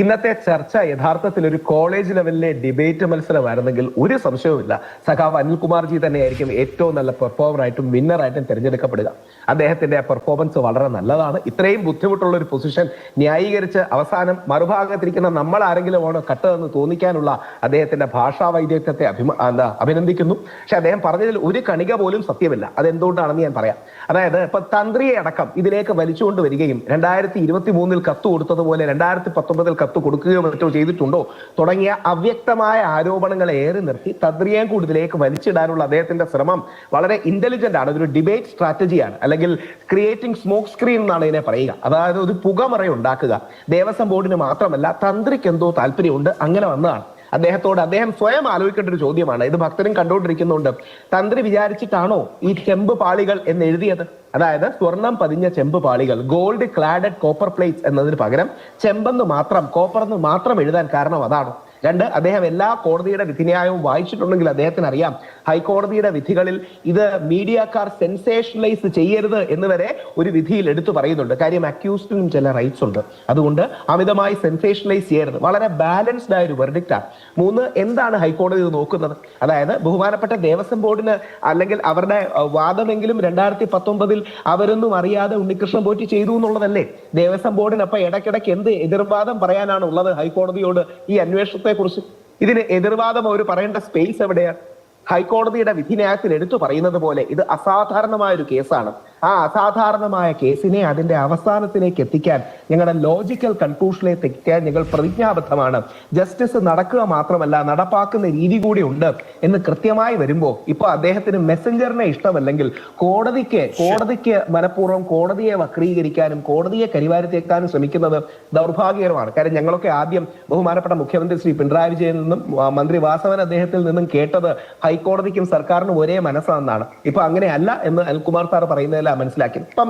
ഇന്നത്തെ ചർച്ച യഥാർത്ഥത്തിൽ ഒരു കോളേജ് ലെവലിലെ ഡിബേറ്റ് മത്സരമായിരുന്നെങ്കിൽ ഒരു സംശയവുമില്ല. സഖാവ് അനിൽകുമാർജി തന്നെയായിരിക്കും ഏറ്റവും നല്ല വിന്നർ ആയിട്ടും തിരഞ്ഞെടുക്കപ്പെടുക. അദ്ദേഹത്തിന്റെ പെർഫോമൻസ് വളരെ നല്ലതാണ്. ഇത്രയും ബുദ്ധിമുട്ടുള്ള ഒരു പൊസിഷൻ ന്യായീകരിച്ച് അവസാനം മറുഭാഗത്തിരിക്കുന്ന നമ്മൾ ആരെങ്കിലും ആണോ കട്ടതെന്ന് തോന്നിക്കാനുള്ള അദ്ദേഹത്തിന്റെ ഭാഷാ വൈദഗ്ധ്യത്തെ എന്താ അഭിനന്ദിക്കുന്നു. പക്ഷെ അദ്ദേഹം പറഞ്ഞതിൽ ഒരു കണിക പോലും സത്യമില്ല. അതെന്തുകൊണ്ടാണെന്ന് ഞാൻ പറയാം. അതായത് ഇപ്പൊ തന്ത്രിയെ അടക്കം ഇതിലേക്ക് വലിച്ചുകൊണ്ട് വരികയും രണ്ടായിരത്തി ഇരുപത്തി മൂന്നിൽ കത്ത് കൊടുത്തതുപോലെ രണ്ടായിരത്തി പത്തൊമ്പതിൽ കത്ത് കൊടുക്കുകയോ മറ്റോ ചെയ്തിട്ടുണ്ടോ തുടങ്ങിയ അവ്യക്തമായ ആരോപണങ്ങളെ ഏറി നിർത്തി തദ്രിയം കൂടുതലേക്ക് വലിച്ചിടാനുള്ള അദ്ദേഹത്തിന്റെ ശ്രമം വളരെ ഇന്റലിജന്റ് ആണ്. അതൊരു ഡിബേറ്റ് സ്ട്രാറ്റജിയാണ് അല്ലെങ്കിൽ ക്രിയേറ്റിംഗ് സ്മോക്ക് സ്ക്രീൻ എന്നാണ് ഇതിനെ പറയുക. അതായത് ഒരു പുകമറ ഉണ്ടാക്കുക. ദേവസ്വം ബോർഡിന് മാത്രമല്ല തന്ത്രിക്ക് എന്തോ താല്പര്യമുണ്ട്. അങ്ങനെ വന്നതാണ്. അദ്ദേഹത്തോട് അദ്ദേഹം സ്വയം ആലോചിക്കേണ്ട ഒരു ചോദ്യമാണ്. ഇത് ഭക്തരും കണ്ടുകൊണ്ടിരിക്കുന്നുണ്ട്. തന്ത്രി വിചാരിച്ചിട്ടാണോ ഈ ചെമ്പ് പാളികൾ എന്ന് എഴുതിയത്? അതായത് സ്വർണം പതിഞ്ഞ ചെമ്പ് പാളികൾ ഗോൾഡ് ക്ലാഡഡ് കോപ്പർ പ്ലേറ്റ്സ് എന്നതിന് പകരം ചെമ്പെന്ന് മാത്രം കോപ്പർ എന്ന് മാത്രം എഴുതാൻ കാരണം അതാണോ. രണ്ട് അദ്ദേഹം എല്ലാ കോടതിയുടെ വിധിന്യായവും വായിച്ചിട്ടുണ്ടെങ്കിൽ അദ്ദേഹത്തിന് അറിയാം. ഹൈക്കോടതിയുടെ വിധികളിൽ ഇത് മീഡിയക്കാർ സെൻസേഷണലൈസ് ചെയ്യരുത് എന്ന് വരെ ഒരു വിധിയിൽ എടുത്തു പറയുന്നുണ്ട്. കാര്യം അക്യൂസ്ഡിനും ചില റൈറ്റ്സ് ഉണ്ട്. അതുകൊണ്ട് അമിതമായി സെൻസേഷണലൈസ് ചെയ്യരുത്. വളരെ ബാലൻസ്ഡ് ആയ ഒരു വെർഡിക്റ്റാണ് മൂന്ന് എന്താണ് ഹൈക്കോടതി ഇത് നോക്കുന്നത്? അതായത് ബഹുമാനപ്പെട്ട ദേവസ്വം ബോർഡിന് അല്ലെങ്കിൽ അവരുടെ വാദമെങ്കിലും രണ്ടായിരത്തി പത്തൊമ്പതിൽ അവരൊന്നും അറിയാതെ ഉണ്ണികൃഷ്ണൻ പോറ്റി ചെയ്തു എന്നുള്ളതല്ലേ? ദേവസ്വം ബോർഡിന് അപ്പൊ ഇടയ്ക്കിടയ്ക്ക് എന്ത് എതിർവാദം പറയാനാണ് ഉള്ളത് ഹൈക്കോടതിയോട് ഈ അന്വേഷണത്തെ കുറിച്ച്. ഇതിന് എതിർവാദം അവർ പറയേണ്ട സ്പേസ് എവിടെയാണ് ഹൈക്കോടതിയുടെ വിധിന്യായത്തിൽ എടുത്തു പറയുന്നത് പോലെ ഇത് അസാധാരണമായ ഒരു കേസാണ് ആ അസാധാരണമായ കേസിനെ അതിന്റെ അവസാനത്തിലേക്ക് എത്തിക്കാൻ ഞങ്ങളുടെ ലോജിക്കൽ കൺക്ലൂഷനിലേക്ക് എത്തിക്കാൻ ഞങ്ങൾ പ്രതിജ്ഞാബദ്ധമാണ്. ജസ്റ്റിസ് നടക്കുക മാത്രമല്ല നടപ്പാക്കുന്ന രീതി കൂടി ഉണ്ട് എന്ന് കൃത്യമായി വരുമ്പോൾ ഇപ്പൊ അദ്ദേഹത്തിന് മെസ്സഞ്ചറിനെ ഇഷ്ടമല്ലെങ്കിൽ കോടതിക്ക് കോടതിക്ക് മനഃപൂർവം കോടതിയെ വക്രീകരിക്കാനും കോടതിയെ കരിവാരിത്തേക്കാനും ശ്രമിക്കുന്നത് ദൗർഭാഗ്യകരമാണ്. കാര്യം ഞങ്ങളൊക്കെ ആദ്യം ബഹുമാനപ്പെട്ട മുഖ്യമന്ത്രി ശ്രീ പിണറായി വിജയൻ നിന്നും മന്ത്രി വാസവൻ അദ്ദേഹത്തിൽ നിന്നും കേട്ടത് ഹൈക്കോടതിക്കും സർക്കാരിനും ഒരേ മനസ്സാണെന്നാണ്. ഇപ്പൊ അങ്ങനെയല്ല എന്ന് അനിൽകുമാർ സാർ പറയുന്നതിലാണ് മനസ്സിലാക്കി. ഇപ്പം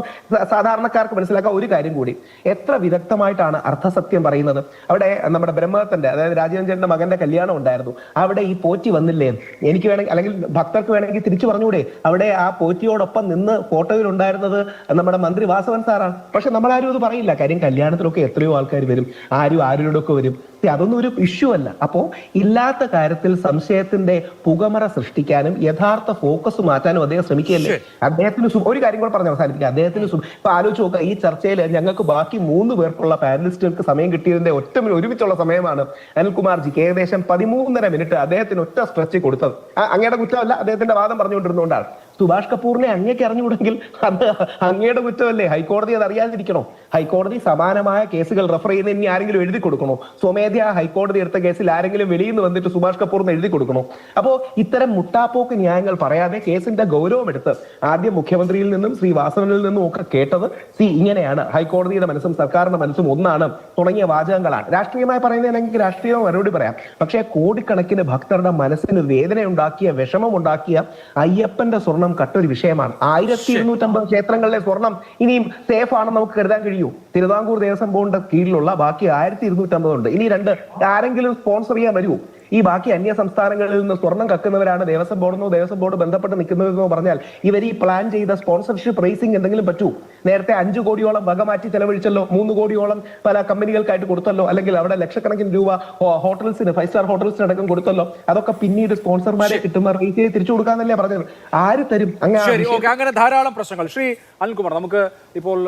സാധാരണക്കാർക്ക് മനസ്സിലാക്കാൻ ഒരു കാര്യം കൂടി. എത്ര വിദഗ്ധമായിട്ടാണ് അർത്ഥസത്യം പറയുന്നത്? അവിടെ നമ്മുടെ ബ്രഹ്മത്തിന്റെ അതായത് ചേട്ടന്റെ മകന്റെ കല്യാണം ഉണ്ടായിരുന്നു. അവിടെ ഈ പോറ്റി വന്നില്ലേ? എനിക്ക് വേണമെങ്കിൽ അല്ലെങ്കിൽ ഭക്തർക്ക് വേണമെങ്കിൽ തിരിച്ചു പറഞ്ഞുകൂടെ? അവിടെ ആ പോറ്റിയോടൊപ്പം നിന്ന് ഫോട്ടോയിൽ ഉണ്ടായിരുന്നത് നമ്മുടെ മന്ത്രി വാസവൻ സാറാണ്. പക്ഷെ നമ്മളാരും ഇത് പറയില്ല. കാര്യം കല്യാണത്തിലൊക്കെ എത്രയോ ആൾക്കാർ വരും. ആരും ആരോടൊക്കെ വരും. അതൊന്നും ഒരു ഇഷ്യൂ അല്ല. അപ്പോ ഇല്ലാത്ത കാര്യത്തിൽ സംശയത്തിന്റെ പുകമറ സൃഷ്ടിക്കാനും യഥാർത്ഥ ഫോക്കസ് മാറ്റാനും അദ്ദേഹം ശ്രമിക്കുകയല്ലേ? അദ്ദേഹത്തിന് ഒരു കാര്യം കൂടെ പറഞ്ഞു അവസാനിപ്പിക്കുക അദ്ദേഹത്തിന് ഇപ്പൊ ആലോചിച്ച് നോക്കുക ഈ ചർച്ചയിൽ ഞങ്ങൾക്ക് ബാക്കി മൂന്ന് പേർക്കുള്ള പാനലിസ്റ്റുകൾക്ക് സമയം കിട്ടിയതിന്റെ ഒറ്റ മിനിറ്റ് ഒരുമിച്ചുള്ള സമയമാണ് അനിൽകുമാർജിക്ക് ഏകദേശം പതിമൂന്നര മിനിറ്റ് അദ്ദേഹത്തിന് ഒറ്റ സ്ട്രെച്ച് കൊടുത്തത്. അങ്ങയുടെ കുറ്റമല്ല അദ്ദേഹത്തിന്റെ വാദം പറഞ്ഞുകൊണ്ടിരുന്നുകൊണ്ടാണ് സുഭാഷ് കപൂറിനെ അങ്ങേക്ക് അറിഞ്ഞുകൂടെങ്കിൽ അത് അങ്ങയുടെ കുറ്റമല്ലേ? ഹൈക്കോടതി അത് അറിയാതിരിക്കണോ? ഹൈക്കോടതി സമാനമായ കേസുകൾ റെഫർ ചെയ്യുന്ന ഇനി ആരെങ്കിലും എഴുതി കൊടുക്കണോ? സ്വമേധയാ ഹൈക്കോടതി എടുത്ത കേസിൽ ആരെങ്കിലും വെളിയിൽ നിന്ന് വന്നിട്ട് സുഭാഷ് കപൂറിന് എഴുതി കൊടുക്കണോ? അപ്പോ ഇത്തരം മുട്ടാപ്പോക്ക് ന്യായങ്ങൾ പറയാതെ കേസിന്റെ ഗൗരവം എടുത്ത് ആദ്യം മുഖ്യമന്ത്രിയിൽ നിന്നും ശ്രീ വാസവനിൽ നിന്നും ഒക്കെ കേട്ടത് സി ഇങ്ങനെയാണ്. ഹൈക്കോടതിയുടെ മനസ്സും സർക്കാരിന്റെ മനസ്സും ഒന്നാണ് തുടങ്ങിയ വാചകങ്ങളാണ്. രാഷ്ട്രീയമായി പറയുന്നതിനെങ്കിൽ രാഷ്ട്രീയം മറുപടി പറയാം. പക്ഷേ കോടിക്കണക്കിന് ഭക്തരുടെ മനസ്സിന് വേദന ഉണ്ടാക്കിയ വിഷമം ഉണ്ടാക്കിയ അയ്യപ്പന്റെ സ്വർണം കട്ടൊരു വിഷയമാണ്. ആയിരത്തി ഇരുന്നൂറ്റമ്പത് ക്ഷേത്രങ്ങളിലെ സ്വർണം ഇനിയും സേഫ് ആണെന്ന് നമുക്ക് കരുതാൻ കഴിയൂ. തിരുവിതാംകൂർ ദേവസ്വം ബോർഡിന്റെ കീഴിലുള്ള ബാക്കി ആയിരത്തി ഇരുന്നൂറ്റമ്പത് ഉണ്ട് ഇനി രണ്ട് ആരെങ്കിലും സ്പോൺസർ ചെയ്യാൻ വരുമോ ഈ ബാക്കി അന്യ സംസ്ഥാനങ്ങളിൽ നിന്ന് സ്വർണം കക്കുന്നവരാണ് ദേവസ്വം ബോർഡിനോ ദേവസ്വം ബോർഡ് ബന്ധപ്പെട്ട് നിൽക്കുന്നതെന്നോ പറഞ്ഞാൽ ഇവർ ഈ പ്ലാൻ ചെയ്ത സ്പോൺസർഷിപ്പ് റേസിംഗ് എന്തെങ്കിലും പറ്റൂ? നേരത്തെ അഞ്ചു കോടിയോളം വക മാറ്റി ചെലവഴിച്ചല്ലോ മൂന്ന് കോടിയോളം പല കമ്പനികൾക്കായിട്ട് കൊടുത്തല്ലോ അല്ലെങ്കിൽ അവിടെ ലക്ഷക്കണക്കിന് രൂപ ഹോട്ടൽസിന് ഫൈവ് സ്റ്റാർ ഹോട്ടൽസിന് അടക്കം കൊടുത്തല്ലോ. അതൊക്കെ പിന്നീട് സ്പോൺസർമാരെ കിട്ടുന്ന റേറ്റ് ചെയ്ത് തിരിച്ചു കൊടുക്കാന്നല്ലേ പറഞ്ഞത്? ആര് തരും? അങ്ങനെ അങ്ങനെ ധാരാളം പ്രശ്നങ്ങൾ. ശ്രീ അനിൽകുമാർ നമുക്ക് ഇപ്പോൾ